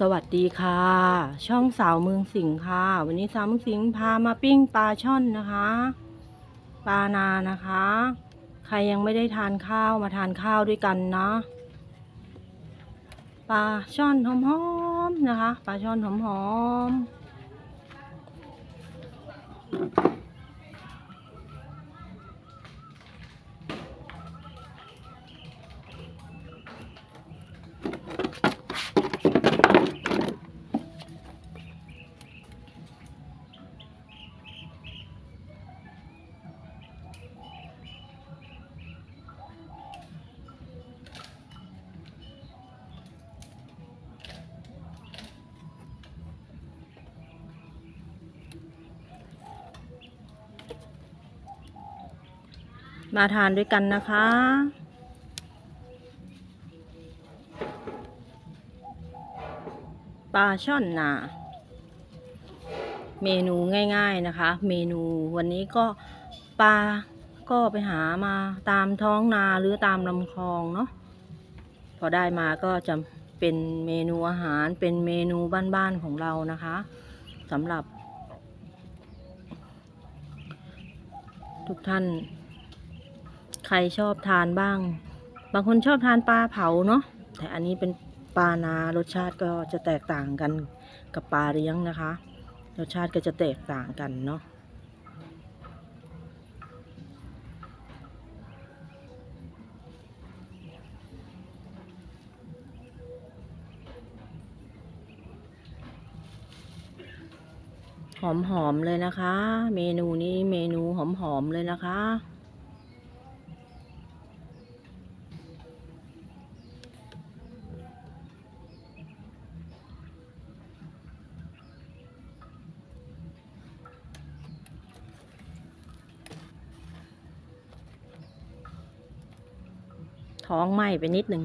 สวัสดีค่ะ ช่องสาวเมืองสิงห์ค่ะ วันนี้สาวเมืองสิงห์พามาปิ้งปลาช่อนนะคะ ปลานานะคะ ใครยังไม่ได้ทานข้าวมาทานข้าวด้วยกันนะปลาช่อนหอมๆนะคะปลาช่อนหอมๆ มาทานด้วยกันนะคะ ปลาช่อนนาเมนูง่ายๆนะคะ เมนูวันนี้ก็ปลาก็ไปหามาตามท้องนาหรือตามลำคลองเนาะพอได้มาก็จะเป็นเมนูอาหารเป็นเมนูบ้านๆของเรานะคะสำหรับ ทุกท่าน ใครชอบทานบ้าง บางคนชอบทานปลาเผาเนาะแต่อันนี้เป็นปลานารสชาติก็จะแตกต่างกันกับปลาเลี้ยงนะคะ รสชาติก็จะแตกต่างกันเนาะหอมๆเลยนะคะ เมนูนี้เมนูหอมๆเลยนะคะ ท้องไหม้ไปนิดนึง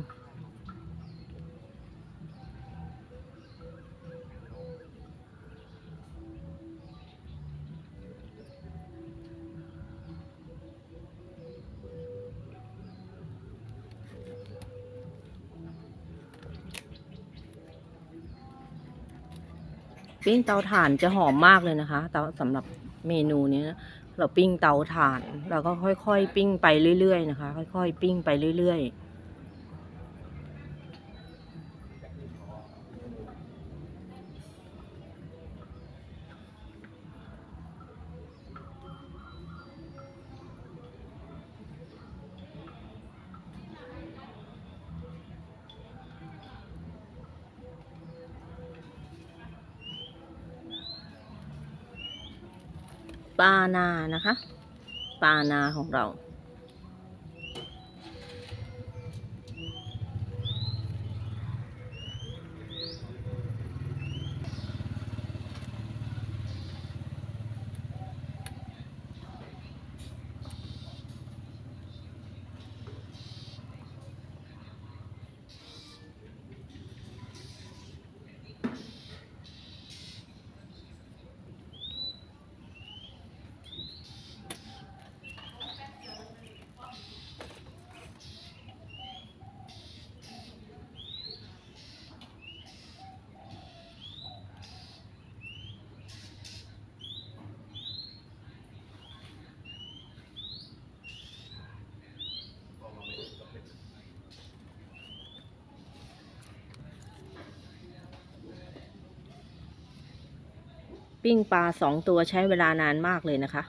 ปิ้งเตาถ่านจะหอมมากเลยนะคะเตาสำหรับเมนูนี้นะ เราปิ้งเตาถ่าน เราก็ค่อยๆ ปิ้งไปเรื่อยๆนะคะ ค่อยๆ ปิ้งไปเรื่อยๆ ปลานานะคะ ปลานาของเรา ปิ้งปลาสองตัวใช้เวลานานมากเลยนะคะ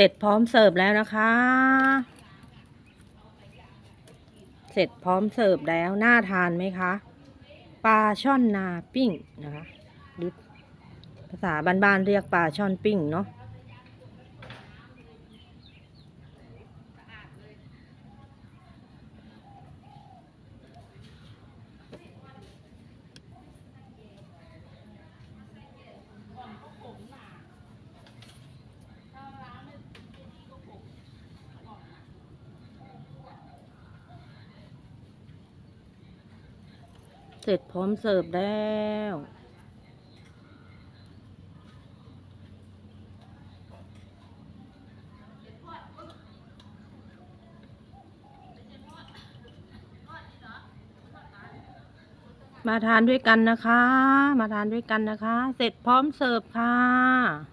ร็จพร้อมเสิร์ฟแล้วนะคะ เสร็จพร้อมเสิร์ฟแล้วน่าทานไหมคะปลาช่อนนาปิ้งนะคะหรือภาษาบ้านๆเรียกปลาช่อนปิ้งเนาะ เสร็จพร้อมเสิร์ฟแล้ว มาทานด้วยกันนะคะ มาทานด้วยกันนะคะ เสร็จพร้อมเสิร์ฟค่ะ